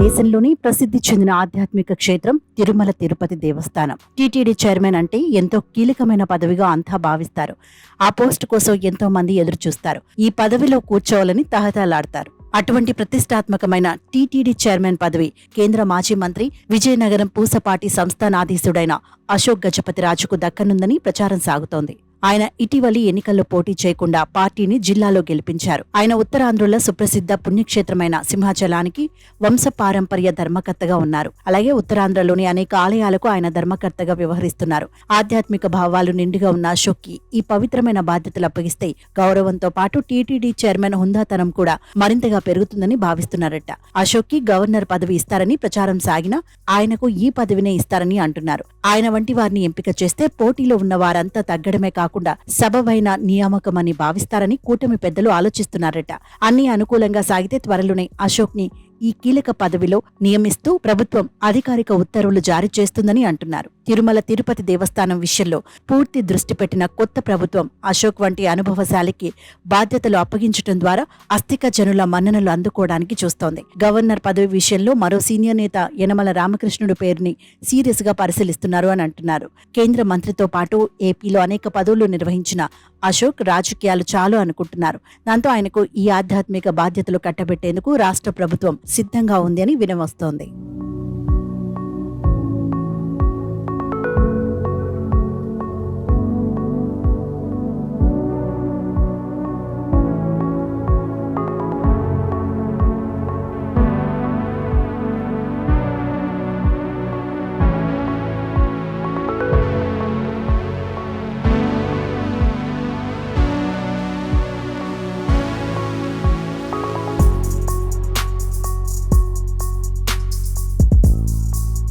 దేశంలోని ప్రసిద్ధి చెందిన ఆధ్యాత్మిక క్షేత్రం తిరుమల తిరుపతి దేవస్థానం. టీటీడీ చైర్మన్ అంటే ఎంతో కీలకమైన పదవిగా అంతా భావిస్తారు. ఆ పోస్ట్ కోసం ఎంతో మంది ఎదురు చూస్తారు ఈ పదవిలో కూర్చోవాలని తహతలాడతారు అటువంటి ప్రతిష్టాత్మకమైన టీటీడీ చైర్మన్ పదవి కేంద్ర మాజీ మంత్రి విజయనగరం పూసపాటి సంస్థానాధీశుడైన అశోక్ గజపతి రాజుకు దక్కనుందని ప్రచారం సాగుతోంది. ఆయన ఇటీవలి ఎన్నికల్లో పోటీ చేయకుండా పార్టీని జిల్లాలో గెలిపించారు. ఆయన ఉత్తరాంధ్రుల సుప్రసిద్ధ పుణ్యక్షేత్రమైన సింహాచలానికి వంశపారంపర్య ధర్మకర్తగా ఉన్నారు. అలాగే ఉత్తరాంధ్రలోని అనేక ఆలయాలకు ఆయన ధర్మకర్తగా వ్యవహరిస్తున్నారు. ఆధ్యాత్మిక భావాలు నిండుగా ఉన్న అశోక్కి ఈ పవిత్రమైన బాధ్యతలు అప్పగిస్తే గౌరవంతో పాటు టీటీడీ చైర్మన్ హుందాతనం కూడా మరింతగా పెరుగుతుందని భావిస్తున్నారట. అశోక్కి గవర్నర్ పదవి ఇస్తారని ప్రచారం సాగినా ఆయనకు ఈ పదవినే ఇస్తారని అంటున్నారు. ఆయన వంటి వారిని ఎంపిక చేస్తే పోటీలో ఉన్న వారంతా తగ్గడమే కాకుండా సబబైన నియామకమని భావిస్తారని కూటమి పెద్దలు ఆలోచిస్తున్నారట. అన్ని అనుకూలంగా సాగితే త్వరలోనే అశోక్ని ఈ కీలక పదవిలో నియమిస్తూ ప్రభుత్వం అధికారిక ఉత్తర్వులు జారీ చేస్తుందని అంటున్నారు. తిరుమల తిరుపతి దేవస్థానం విషయంలో పూర్తి దృష్టి పెట్టిన కొత్త ప్రభుత్వం అశోక్ వంటి అనుభవశాలికి బాధ్యతలు అప్పగించడం ద్వారా అస్థిక జనుల మన్ననలు అందుకోవడానికి చూస్తోంది. గవర్నర్ పదవి విషయంలో మరో సీనియర్ నేత యనమల రామకృష్ణుడు పేరుని సీరియస్గా పరిశీలిస్తున్నారు అని అంటున్నారు. కేంద్ర మంత్రితో పాటు ఏపీలో అనేక పదవులు నిర్వహించిన అశోక్ రాజకీయాలు చాలు అనుకుంటున్నారు. దాంతో ఆయనకు ఈ ఆధ్యాత్మిక బాధ్యతలు కట్టబెట్టేందుకు రాష్ట్ర ప్రభుత్వం సిద్ధంగా ఉంది అని వినవస్తోంది.